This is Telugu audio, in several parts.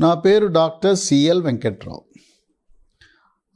నా పేరు డాక్టర్ సిఎల్ వెంకట్రావు.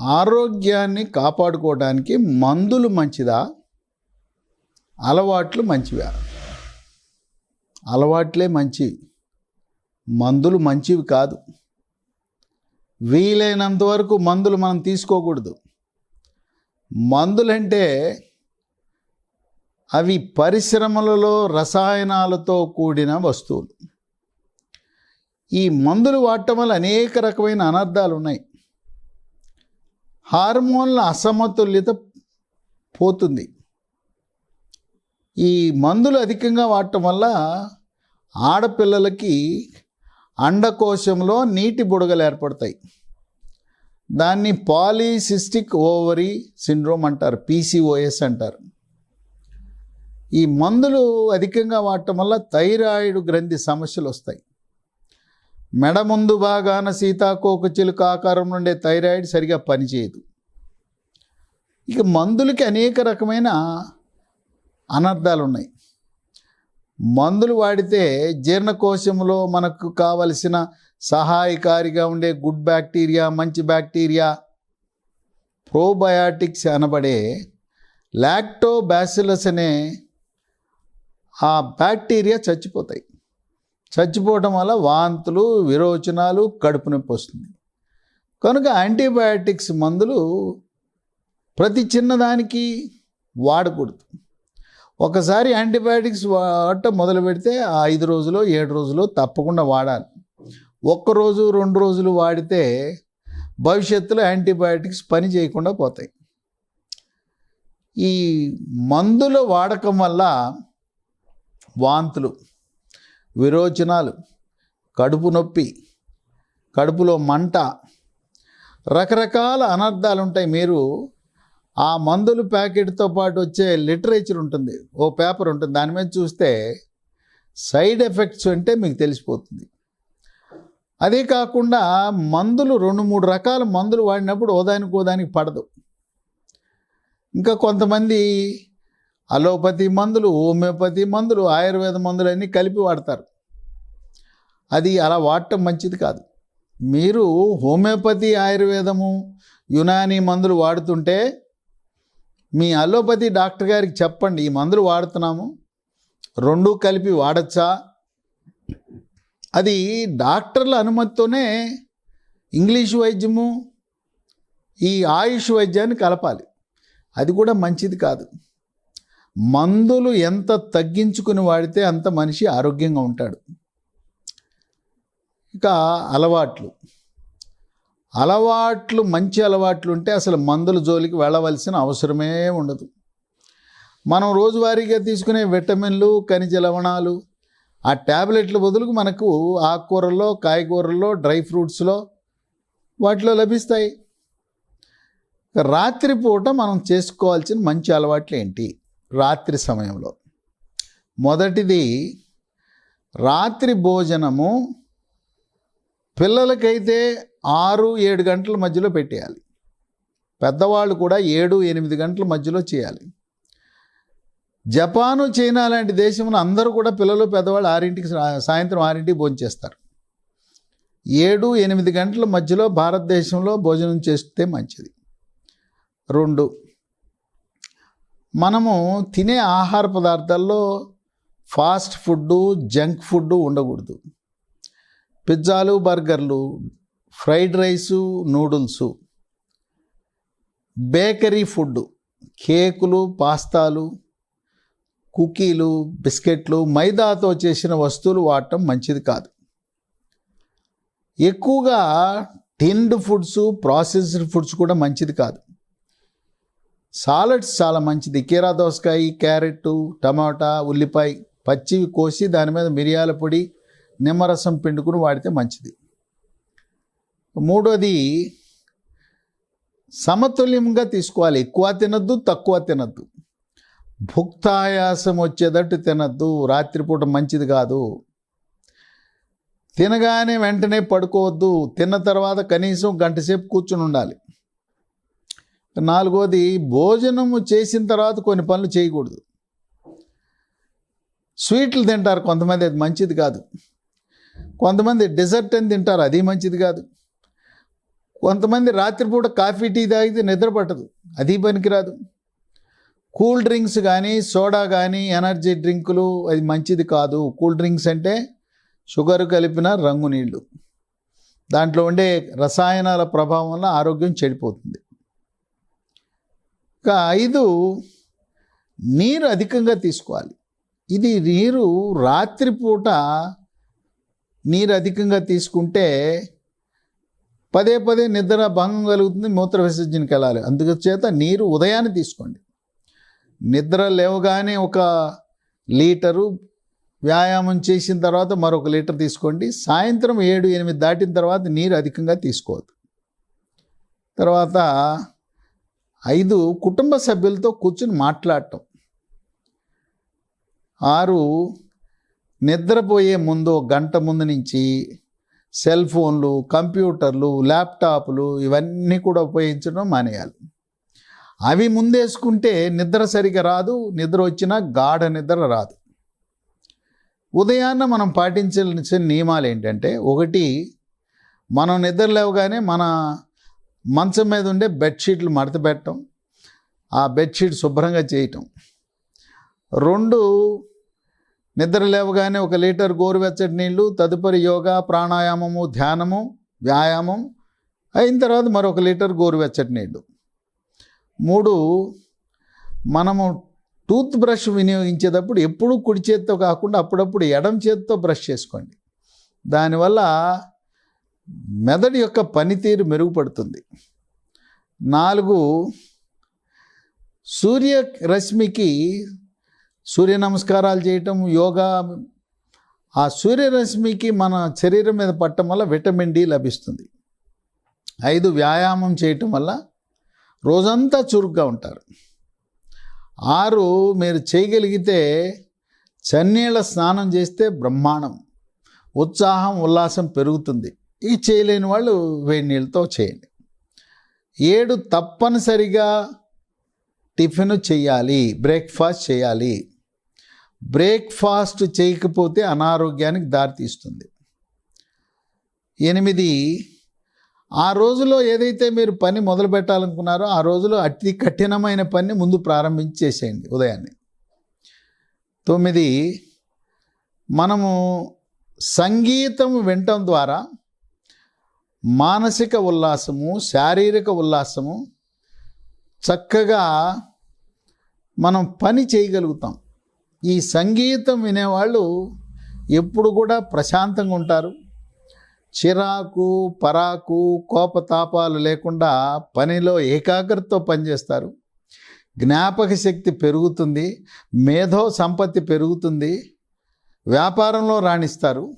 ఆరోగ్యాన్ని కాపాడుకోవడానికి మందులు మంచిదా? అలవాట్లు మంచివా? అలవాట్లే మంచివి మందులు మంచివి కాదు. వీలైనంత వరకు మందులు మనం తీసుకోకూడదు. మందులంటే అవి పరిశ్రమలలో రసాయనాలతో కూడిన వస్తువులు. ఈ మందులు వాడటం వల్ల అనేక రకమైన అనర్థాలు ఉన్నాయి. హార్మోన్ల అసమతుల్యత పోతుంది. ఈ మందులు అధికంగా వాడటం వల్ల ఆడపిల్లలకి అండకోశంలో నీటి బుడగలు ఏర్పడతాయి. దాన్ని పాలీసిస్టిక్ ఓవరీ సిండ్రోమ్ అంటారు పీసీఓఎస్ అంటారు. ఈ మందులు అధికంగా వాడటం వల్ల థైరాయిడ్ గ్రంథి సమస్యలు వస్తాయి. మెడ ముందు భాగాన సీతాకోక చిలుక ఆకారం నుండే థైరాయిడ్ సరిగా పనిచేయదు. ఇక మందులకి అనేక రకమైన అనర్థాలు ఉన్నాయి మందులు వాడితే జీర్ణకోశంలో మనకు కావలసిన సహాయకారిగా ఉండే గుడ్ బ్యాక్టీరియా మంచి బ్యాక్టీరియా ప్రోబయాటిక్స్ అనబడే లాక్టోబాసిలస్ అనే ఆ బ్యాక్టీరియా చచ్చిపోతాయి. చచ్చిపోవటం వల్ల వాంతులు విరోచనాలు కడుపు నొప్పి వస్తుంది. కనుక యాంటీబయాటిక్స్ మందులు ప్రతి చిన్నదానికి వాడకూడదు. ఒకసారి యాంటీబయాటిక్స్ వాడటం మొదలు పెడితే ఆ ఐదు రోజులు ఏడు రోజులు తప్పకుండా వాడాలి. ఒక్క రోజు రెండు రోజులు వాడితే భవిష్యత్తులో యాంటీబయాటిక్స్ పని చేయకుండా పోతాయి. ఈ మందుల వాడకం వల్ల వాంతులు విరోచనాలు కడుపు నొప్పి కడుపులో మంట రకరకాల అనర్థాలు ఉంటాయి. మీరు ఆ మందులు ప్యాకెట్తో పాటు వచ్చే లిటరేచర్ ఉంటుంది ఓ పేపర్ ఉంటుంది. దాని మీద చూస్తే సైడ్ ఎఫెక్ట్స్ అంటే మీకు తెలిసిపోతుంది. అదే కాకుండా మందులు రెండు మూడు రకాల మందులు వాడినప్పుడు ఓదానికి ఓదానికి పడదు. ఇంకా కొంతమంది అలోపతి మందులు హోమియోపతి మందులు ఆయుర్వేద మందులు అన్నీ కలిపి వాడతారు. అది అలా వాడటం మంచిది కాదు. మీరు హోమియోపతి ఆయుర్వేదము యునాని మందులు వాడుతుంటే మీ అలోపతి డాక్టర్ గారికి చెప్పండి ఈ మందులు వాడుతున్నాము రెండు కలిపి వాడచ్చా? అది డాక్టర్ల అనుమతితోనే ఇంగ్లీష్ వైద్యము ఈ ఆయుష్ వైద్యాన్ని కలపాలి. అది కూడా మంచిది కాదు. మందులు ఎంత తగ్గించుకుని వాడితే అంత మనిషి ఆరోగ్యంగా ఉంటాడు. ఇక అలవాట్లు. అలవాట్లు మంచి అలవాట్లు ఉంటే అసలు మందుల జోలికి వెళ్ళవలసిన అవసరమే ఉండదు. మనం రోజువారీగా తీసుకునే విటమిన్లు ఖనిజ లవణాలు ఆ ట్యాబ్లెట్ల బదులుకు మనకు ఆకుకూరల్లో కాయగూరల్లో డ్రై ఫ్రూట్స్లో వాటిలో లభిస్తాయి. రాత్రిపూట మనం చేసుకోవాల్సిన మంచి అలవాట్లు ఏంటి? రాత్రి సమయంలో. మొదటిది రాత్రి భోజనము పిల్లలకైతే ఆరు ఏడు గంటల మధ్యలో పెట్టేయాలి. పెద్దవాళ్ళు కూడా ఏడు ఎనిమిది గంటల మధ్యలో చేయాలి. జపాను చైనా లాంటి దేశంలో అందరూ కూడా పిల్లలు పెద్దవాళ్ళు ఆరింటికి సాయంత్రం ఆరింటికి భోజనం చేస్తారు. ఏడు ఎనిమిది గంటల మధ్యలో భారతదేశంలో భోజనం చేస్తే మంచిది. రెండు మనము తినే ఆహార పదార్థాల్లో ఫాస్ట్ ఫుడ్ జంక్ ఫుడ్ ఉండకూడదు. పిజ్జాలు బర్గర్లు fried rice noodles bakery food కేకులు పాస్తాలు కుకీలు బిస్కెట్లు మైదాతో చేసిన వస్తువులు వాడటం మంచిది కాదు. ఎక్కువగా టిన్డ్ ఫుడ్స్ ప్రాసెస్డ్ ఫుడ్స్ కూడా మంచిది కాదు. సాలడ్స్ చాలా మంచిది. కీరా దోసకాయ క్యారెట్ టమాటా ఉల్లిపాయ పచ్చివి కోసి దాని మీద మిరియాల పొడి నిమ్మరసం పిండుకుని వాడితే మంచిది. మూడోది సమతుల్యంగా తీసుకోవాలి. ఎక్కువ తినద్దు తక్కువ తినద్దు. భుక్తాయాసం వచ్చేటట్టు తినద్దు. రాత్రిపూట మంచిది కాదు. తినగానే వెంటనే పడుకోవద్దు. తిన్న తర్వాత కనీసం గంట సేపు కూర్చుని ఉండాలి. నాలుగోది భోజనము చేసిన తర్వాత కొన్ని పనులు చేయకూడదు. స్వీట్లు తింటారు కొంతమంది అది మంచిది కాదు. కొంతమంది డెజర్ట్ అని తింటారు అది మంచిది కాదు. కొంతమంది రాత్రిపూట కాఫీ టీ తాగితే నిద్ర పట్టదు అది పనికిరాదు. కూల్ డ్రింక్స్ కానీ సోడా కానీ ఎనర్జీ డ్రింకులు అది మంచిది కాదు. కూల్ డ్రింక్స్ అంటే షుగర్ కలిపిన రంగు నీళ్ళు దాంట్లో ఉండే రసాయనాల ప్రభావం వల్ల ఆరోగ్యం చెడిపోతుంది. ఇక ఐదు నీరు అధికంగా తీసుకోవాలి. ఇది నీరు రాత్రిపూట నీరు అధికంగా తీసుకుంటే పదే పదే నిద్ర భంగం కలుగుతుంది మూత్ర విసర్జనకి వెళ్ళాలి. అందుచేత నీరు ఉదయాన్నే తీసుకోండి. నిద్ర లేవగానే ఒక లీటరు వ్యాయామం చేసిన తర్వాత మరొక లీటర్ తీసుకోండి. సాయంత్రం ఏడు ఎనిమిది దాటిన తర్వాత నీరు అధికంగా తీసుకోవద్దు. తర్వాత ఐదు కుటుంబ సభ్యులతో కూర్చుని మాట్లాడటం. ఆరు నిద్రపోయే ముందు ఒక గంట ముందు నుంచి సెల్ ఫోన్లు కంప్యూటర్లు ల్యాప్టాప్లు ఇవన్నీ కూడా ఉపయోగించడం మానేయాలి. అవి ముందేసుకుంటే నిద్ర సరిగా రాదు నిద్ర వచ్చినా గాఢ నిద్ర రాదు. ఉదయాన్న మనం పాటించాల్సిన నియమాలు ఏంటంటే ఒకటి మనం నిద్ర లేవగానే మన మంచం మీద ఉండే బెడ్షీట్లు మడత పెట్టడం ఆ బెడ్షీట్ శుభ్రంగా చేయటం. రెండు నిద్ర లేవగానే ఒక లీటర్ గోరువెచ్చటి నీళ్ళు తదుపరి యోగా ప్రాణాయామము ధ్యానము వ్యాయామం అయిన తర్వాత మరొక లీటర్ గోరువెచ్చటి నీళ్ళు మూడు మనము టూత్ బ్రష్ వినియోగించేటప్పుడు ఎప్పుడూ కుడి చేత్తో కాకుండా అప్పుడప్పుడు ఎడం చేత్తో బ్రష్ చేసుకోండి. దానివల్ల మెదడు యొక్క పనితీరు మెరుగుపడుతుంది. నాలుగు సూర్య రశ్మికి సూర్య నమస్కారాలు చేయటం యోగా ఆ సూర్యరశ్మికి మన శరీరం మీద పట్టడం వల్ల విటమిన్ డి లభిస్తుంది. ఐదు వ్యాయామం చేయటం వల్ల రోజంతా చురుగ్గా ఉంటారు. ఆరు మీరు చేయగలిగితే చన్నీళ్ళ స్నానం చేస్తే బ్రహ్మాండం ఉత్సాహం ఉల్లాసం పెరుగుతుంది. ఈ చేయలేని వాళ్ళు వేడి నీళ్ళతో చేయండి. ఏడు తప్పనిసరిగా టిఫిన్ చేయాలి బ్రేక్ఫాస్ట్ చేయాలి. బ్రేక్ఫాస్ట్ చేయకపోతే అనారోగ్యానికి దారితీస్తుంది ఎనిమిది ఆ రోజులో ఏదైతే మీరు పని మొదలు పెట్టాలనుకున్నారో ఆ రోజులో అతి కఠినమైన పని ముందు ప్రారంభించి చేసేయండి ఉదయాన్నే. తొమ్మిది మనము సంగీతం వినటం ద్వారా మానసిక ఉల్లాసము శారీరక ఉల్లాసము చక్కగా మనం పని చేయగలుగుతాం. ఈ సంగీతం వినేవాళ్ళు ఎప్పుడు కూడా ప్రశాంతంగా ఉంటారు. చిరాకు పరాకు కోపతాపాలు లేకుండా పనిలో ఏకాగ్రతతో పనిచేస్తారు. జ్ఞాపక శక్తి పెరుగుతుంది మేధో సంపత్తి పెరుగుతుంది వ్యాపారంలో రాణిస్తారు.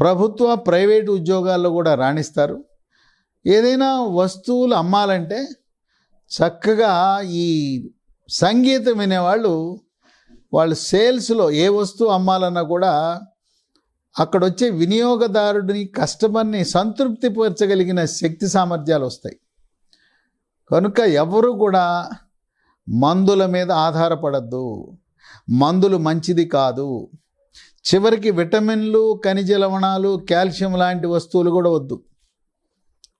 ప్రభుత్వ ప్రైవేటు ఉద్యోగాల్లో కూడా రాణిస్తారు. ఏదైనా వస్తువులు అమ్మాలంటే చక్కగా ఈ సంగీతం వినేవాళ్ళు వాళ్ళు సేల్స్లో ఏ వస్తువు అమ్మాలన్నా కూడా అక్కడ వచ్చే వినియోగదారుడిని కస్టమర్ని సంతృప్తిపరచగలిగిన శక్తి సామర్థ్యాలు వస్తాయి. కనుక ఎవరు కూడా మందుల మీద ఆధారపడద్దు. మందులు మంచిది కాదు. చివరికి విటమిన్లు ఖనిజ లవణాలు కాల్షియం లాంటి వస్తువులు కూడా వద్దు.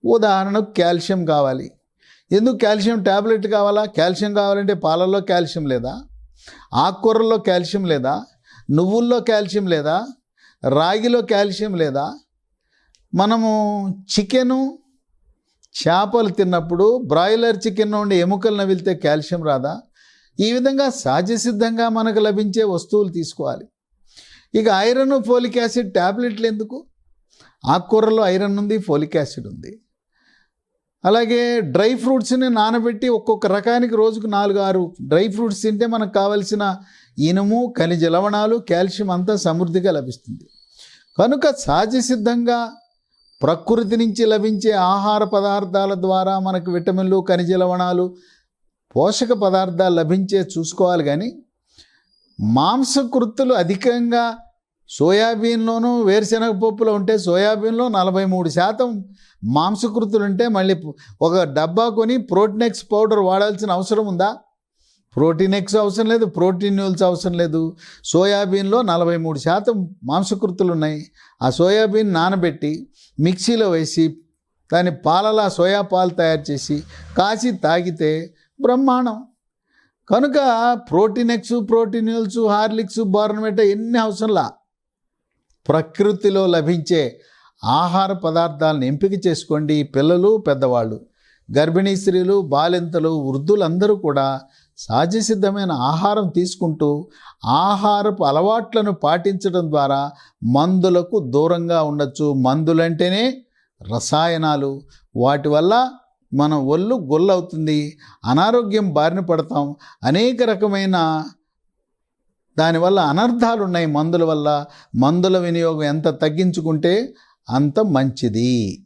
ఉదాహరణకు కాల్షియం కావాలి. ఎందుకు కాల్షియం ట్యాబ్లెట్ కావాలా? కాల్షియం కావాలంటే పాలల్లో కాల్షియం లేదా? ఆకుకూరల్లో కాల్షియం లేదా? నువ్వుల్లో కాల్షియం లేదా? రాగిలో కాల్షియం లేదా? మనము చికెను చేపలు తిన్నప్పుడు బ్రాయిలర్ చికెన్ నుండి ఎముకలు నవిలితే కాల్షియం రాదా? ఈ విధంగా సహజసిద్ధంగా మనకు లభించే వస్తువులు తీసుకోవాలి. ఇక ఐరన్ ఫోలిక్ యాసిడ్ ట్యాబ్లెట్లు ఎందుకు? ఆకుకూరలో ఐరన్ ఉంది ఫోలిక్ యాసిడ్ ఉంది. అలాగే డ్రై ఫ్రూట్స్ని నానబెట్టి ఒక్కొక్క రకానికి రోజుకు నాలుగు ఆరు డ్రై ఫ్రూట్స్ తింటే మనకు కావలసిన ఇనుము ఖనిజ లవణాలు కాల్షియం అంతా సమృద్ధిగా లభిస్తుంది. కనుక సహజ సిద్ధంగా ప్రకృతి నుంచి లభించే ఆహార పదార్థాల ద్వారా మనకు విటమిన్లు ఖనిజ లవణాలు పోషక పదార్థాలు లభించే చూసుకోవాలి కానీ మాంసకృత్తులు అధికంగా సోయాబీన్లోనూ వేరుశనగ పప్పులో ఉంటే సోయాబీన్లో నలభై మూడు శాతం మాంసకృతులు ఉంటే మళ్ళీ ఒక డబ్బా కొని ప్రోటీనెక్స్ పౌడర్ వాడాల్సిన అవసరం ఉందా? ప్రోటీన్ అవసరం లేదు ప్రోటీన్ న్యూల్స్ అవసరం లేదు. సోయాబీన్లో నలభై మూడు శాతం మాంసకృతులు ఉన్నాయి. ఆ సోయాబీన్ నానబెట్టి మిక్సీలో వేసి దాని పాలలా సోయా పాలు తయారు చేసి కాచి తాగితే బ్రహ్మాండం. కనుక ప్రోటీన్ ప్రోటీనియల్స్ హార్లిక్స్ బోర్నమెట ఎన్ని అవసరంలా? ప్రకృతిలో లభించే ఆహార పదార్థాలను ఎంపిక చేసుకోండి పిల్లలు పెద్దవాళ్ళు. గర్భిణీ స్త్రీలు బాలింతలు వృద్ధులందరూ కూడా సహజసిద్ధమైన ఆహారం తీసుకుంటూ ఆహారపు అలవాట్లను పాటించడం ద్వారా మందులకు దూరంగా ఉండొచ్చు. మందులంటేనే రసాయనాలు. వాటి వల్ల మన ఒళ్ళు గొల్లవుతుంది అనారోగ్యం బారిన పడతాం అనేక రకమైన దానివల్ల అనర్థాలు ఉన్నాయి మందుల వల్ల. మందుల వినియోగం ఎంత తగ్గించుకుంటే అంత మంచిది.